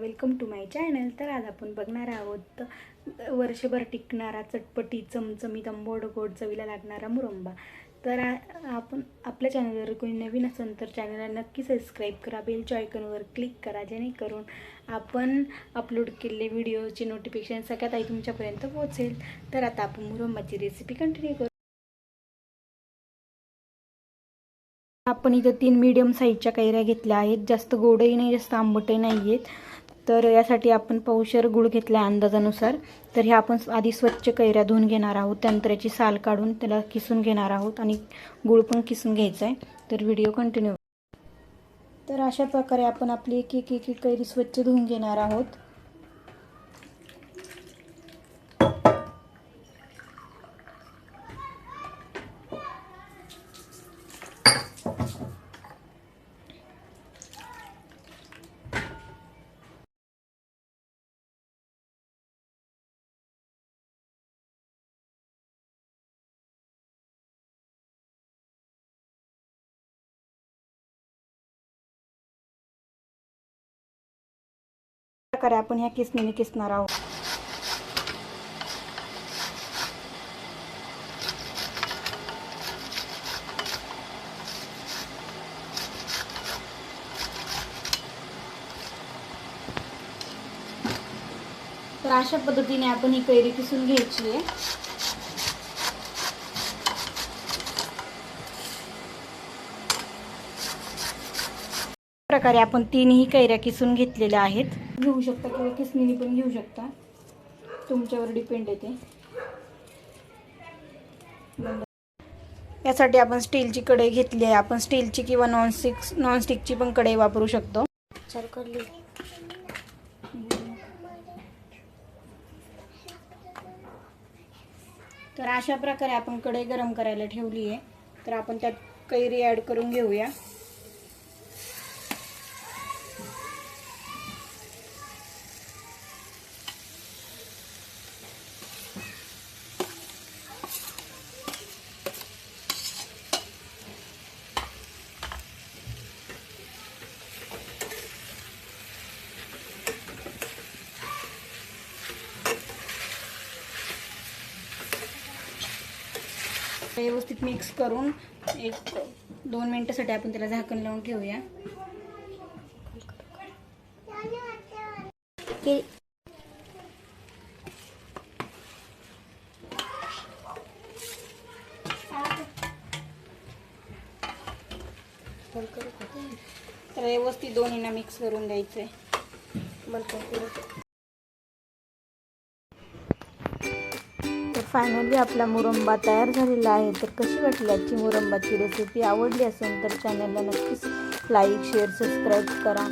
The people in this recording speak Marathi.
वेलकम टू माय चॅनल तर आज आपण बघणार आहोत वर्षभर टिकणारा चटपटी चमचमीत आंबोड गोड चवीला लागणारा मुरंबा. तर आपण आपल्या चॅनलवर कोणी नवीन असेल तर चॅनलला नक्की सबस्क्राईब करा बेलच्या आयकॉनवर क्लिक करा जेणेकरून आपण अपलोड केलेले व्हिडिओचे नोटिफिकेशन सगळ्यात आई तुमच्यापर्यंत पोहोचेल. तर आता आपण मुरंबाची रेसिपी कंटिन्यू करू. आपण इथं तीन मीडियम साईजच्या कैऱ्या घेतल्या आहेत. जास्त गोडही नाही जास्त आंबटही नाही आहेत तर यासाठी आपण पौशर गुळ घेतला आहे अंदाजानुसार. तर ह्या आपण आधी स्वच्छ कैऱ्या धुवून घेणार आहोत. त्यानंतर याची साल काढून त्याला किसून घेणार आहोत आणि गुळ पण किसून घ्यायचा आहे. तर व्हिडिओ कंटिन्यू. तर अशा प्रकारे आपण आपली एक एक एक एक कैरी स्वच्छ धुवून घेणार आहोत. प्रकारे आपण ह्या किसणीने किसणार आहोत. तर अशा पद्धतीने आपण ही कैरी किसून घ्यायची आहे. प्रकारे आपण तीनही कैऱ्या किसून घेतलेल्या आहेत. घेऊ शकता किंवा किसणीने पण घेऊ शकता. तुमच्यावर डिपेंड येते यासाठी आपण स्टीलची कढई घेतली आहे. आपण स्टीलची किंवा नॉनस्टिक नॉनस्टिकची पण कढई वापरू शकतो. तर अशा प्रकारे आपण कढई गरम करायला ठेवली आहे. तर आपण त्यात कैरी ॲड करून घेऊया. व्यवस्थित मिक्स करून एक दोन मिनटासाठी आपण त्याला झाकण लावून ठेवूया. तर व्यवस्थित दोन्हीना मिक्स करून द्यायचंय. तर फायनली आपला मुरंबा तयार झालेला आहे. तर कशी वाटली आजची मुरंबाची रेसिपी आवडली असेल तर चॅनलला नक्कीच लाईक शेअर सबस्क्राईब करा.